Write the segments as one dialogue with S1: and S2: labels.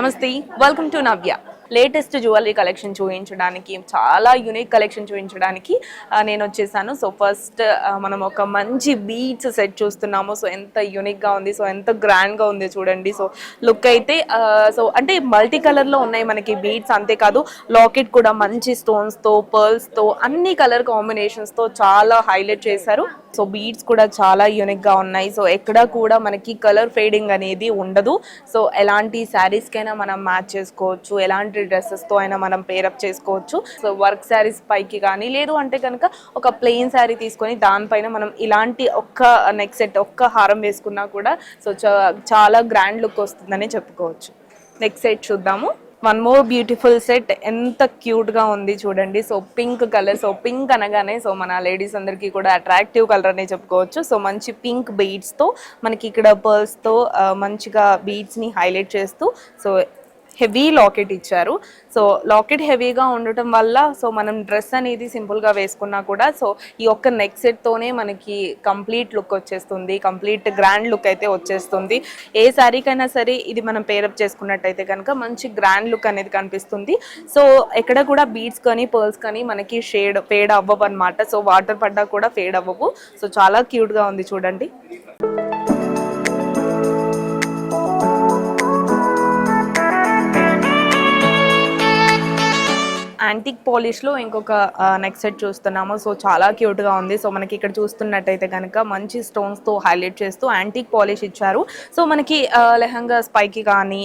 S1: నమస్తే welcome to Navya Latest jewellery collection చూపించడానికి చాలా యూనిక్ కలెక్షన్ చూపించడానికి నేను వచ్చేసాను. సో ఫస్ట్ మనం ఒక మంచి బీచ్ సెట్ చూస్తున్నాము. సో ఎంత యూనిక్గా ఉంది. సో ఎంత గ్రాండ్గా ఉంది చూడండి. సో లుక్ అయితే సో అంటే మల్టీ కలర్లో ఉన్నాయి మనకి బీట్స్ అంతేకాదు లాకెట్ కూడా మంచి స్టోన్స్తో పర్ల్స్తో అన్ని కలర్ కాంబినేషన్స్తో చాలా హైలైట్ చేశారు. సో బీట్స్ కూడా చాలా యూనిక్గా ఉన్నాయి. సో ఎక్కడ కూడా మనకి కలర్ ఫేడింగ్ అనేది ఉండదు. సో ఎలాంటి శారీస్కైనా మనం మ్యాచ్ చేసుకోవచ్చు. ఎలాంటి డ్రెస్సెస్తో అయినా మనం పేరప్ చేసుకోవచ్చు. సో వర్క్ శారీస్ పైకి కానీ లేదు అంటే కనుక ఒక ప్లెయిన్ శారీ తీసుకొని దానిపైన మనం ఇలాంటి ఒక్క నెక్ సెట్ ఒక్క హారం వేసుకున్నా కూడా సో చాలా గ్రాండ్ లుక్ వస్తుందని చెప్పుకోవచ్చు. నెక్స్ట్ సెట్ చూద్దాము. వన్ మోర్ బ్యూటిఫుల్ సెట్ ఎంత క్యూట్గా ఉంది చూడండి. So pink colour so pink అనగానే సో మన లేడీస్ అందరికీ కూడా అట్రాక్టివ్ కలర్ అనే చెప్పుకోవచ్చు. సో మంచి పింక్ బీడ్స్తో మనకి ఇక్కడ పర్ల్స్తో మంచిగా బీడ్స్ని హైలైట్ చేస్తూ సో హెవీ లాకెట్ ఇచ్చారు. సో లాకెట్ హెవీగా ఉండటం వల్ల సో మనం డ్రెస్ అనేది సింపుల్గా వేసుకున్నా కూడా సో ఈ ఒక్క నెక్ సెట్తోనే మనకి కంప్లీట్ లుక్ వచ్చేస్తుంది. కంప్లీట్ గ్రాండ్ లుక్ అయితే వచ్చేస్తుంది. ఏ శారీకైనా సరే ఇది మనం పేరప్ చేసుకున్నట్టయితే కనుక మంచి గ్రాండ్ లుక్ అనేది కనిపిస్తుంది. సో ఎక్కడ కూడా బీడ్స్ కానీ పర్ల్స్ కానీ మనకి షేడ్ ఫేడ్ అవ్వవు అనమాట సో వాటర్ పడ్డా కూడా ఫేడ్ అవ్వవు. సో చాలా క్యూట్గా ఉంది చూడండి. యాంటిక్ పాలిష్లో ఇంకొక నెక్స్ట్ సెట్ చూస్తున్నాము. సో చాలా క్యూట్గా ఉంది. సో మనకి ఇక్కడ చూస్తున్నట్టయితే కనుక మంచి స్టోన్స్తో హైలైట్ చేస్తూ యాంటిక్ పాలిష్ ఇచ్చారు. సో మనకి లెహంగా స్పైకి కానీ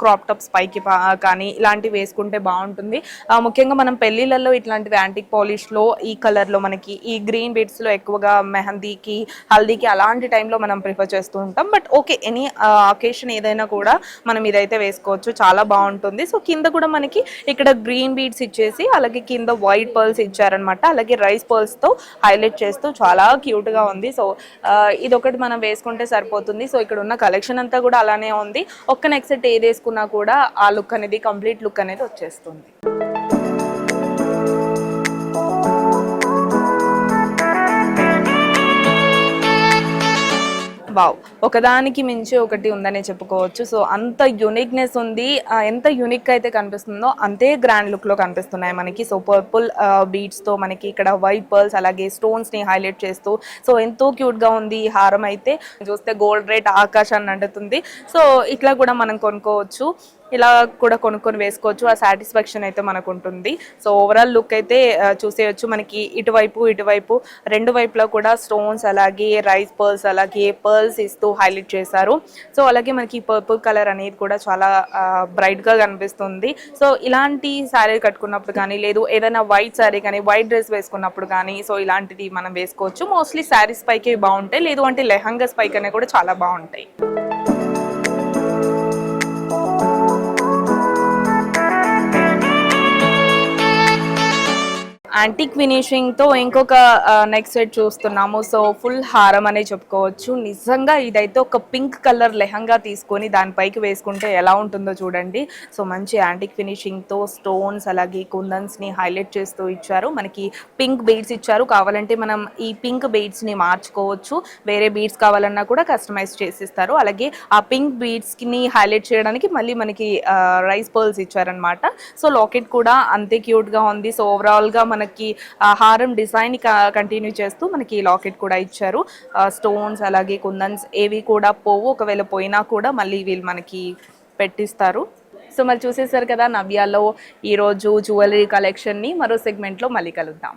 S1: క్రాప్ టాప్ స్పైకి కానీ ఇలాంటివి వేసుకుంటే బాగుంటుంది. ముఖ్యంగా మనం పెళ్ళిళ్ళల్లో ఇట్లాంటివి యాంటిక్ పాలిష్లో ఈ కలర్లో మనకి ఈ గ్రీన్ బీట్స్లో ఎక్కువగా మెహందీకి హల్దీకి అలాంటి టైంలో మనం ప్రిఫర్ చేస్తూ ఉంటాం. బట్ ఓకే ఎనీ అకేషన్ ఏదైనా కూడా మనం ఇదైతే వేసుకోవచ్చు. చాలా బాగుంటుంది. సో కింద కూడా మనకి ఇక్కడ గ్రీన్ బీడ్స్ ఇచ్చేసి అలాగే కింద వైట్ పర్ల్స్ ఇచ్చారనమాట. అలాగే రైస్ పర్ల్స్తో హైలైట్ చేస్తూ చాలా క్యూట్గా ఉంది. సో ఇది ఒకటి మనం వేసుకుంటే సరిపోతుంది. సో ఇక్కడ ఉన్న కలెక్షన్ అంతా కూడా అలానే ఉంది. ఒక్క నెక్స్ట్ సెట్ ఏది వేసుకున్నా కూడా ఆ లుక్ అనేది కంప్లీట్ లుక్ అనేది వచ్చేస్తుంది. వావ్ ఒకదానికి మించి ఒకటి ఉందనే చెప్పుకోవచ్చు. సో అంత యునిక్నెస్ ఉంది. ఎంత యునిక్ అయితే కనిపిస్తుందో అంతే గ్రాండ్ లుక్లో కనిపిస్తున్నాయి మనకి. సో పర్పుల్ బీడ్స్తో మనకి ఇక్కడ వైట్ పర్ల్స్ అలాగే స్టోన్స్ని హైలైట్ చేస్తూ సో ఎంతో క్యూట్గా ఉంది ఈ హారం అయితే. చూస్తే గోల్డ్ రేట్ ఆకాశాన్ని అంటుతుంది. సో ఇట్లా కూడా మనం కొనుక్కోవచ్చు. ఇలా కూడా కొనుక్కొని వేసుకోవచ్చు. ఆ సాటిస్ఫాక్షన్ అయితే మనకు ఉంటుంది సో ఓవరాల్ లుక్ అయితే చూసేయచ్చు. మనకి ఇటువైపు ఇటువైపు రెండు వైపులా కూడా స్టోన్స్ అలాగే రైస్ పర్ల్స్ అలాగే పర్ల్స్ ఇస్తూ హైలైట్ చేశారు. సో అలాగే మనకి పర్పుల్ కలర్ అనేది కూడా చాలా బ్రైట్గా కనిపిస్తుంది. సో ఇలాంటి శారీ కట్టుకున్నప్పుడు కానీ లేదు ఏదైనా వైట్ శారీ కానీ వైట్ డ్రెస్ వేసుకున్నప్పుడు కానీ సో ఇలాంటిది మనం వేసుకోవచ్చు. మోస్ట్లీ శారీస్ పైకి బాగుంటాయి. లేదు అంటే లెహంగాస్ స్పైక్ అనేవి కూడా చాలా బాగుంటాయి. యాంటిక్ ఫినిషింగ్తో ఇంకొక నెక్స్ట్ సెట్ చూస్తున్నాము. సో ఫుల్ హారం అనే చెప్పుకోవచ్చు. నిజంగా ఇదైతే ఒక పింక్ కలర్ లెహంగా తీసుకొని దానిపైకి వేసుకుంటే ఎలా ఉంటుందో చూడండి. సో మంచి యాంటిక్ ఫినిషింగ్తో స్టోన్స్ అలాగే కుందన్స్ని హైలైట్ చేస్తూ ఇచ్చారు. మనకి పింక్ బీడ్స్ ఇచ్చారు. కావాలంటే మనం ఈ పింక్ బీడ్స్ని మార్చుకోవచ్చు. వేరే బీడ్స్ కావాలన్నా కూడా కస్టమైజ్ చేసిస్తారు. అలాగే ఆ పింక్ బీడ్స్ని హైలైట్ చేయడానికి మళ్ళీ మనకి రైస్ పర్ల్స్ ఇచ్చారనమాట సో లాకెట్ కూడా అంతే క్యూట్గా ఉంది. సో ఓవరాల్గా మనకి హారం డిజైన్ కంటిన్యూ చేస్తూ మనకి లాకెట్ కూడా ఇచ్చారు. స్టోన్స్ అలాగే కుందన్స్ ఏవి కూడా పోవు. ఒకవేళ పోయినా కూడా మళ్ళీ వీళ్ళు మనకి పెట్టిస్తారు. సో మరి చూసేసారు కదా నవ్యాలో ఈరోజు జ్యువెలరీ కలెక్షన్ని మరో సెగ్మెంట్లో మళ్ళీ కలుద్దాం.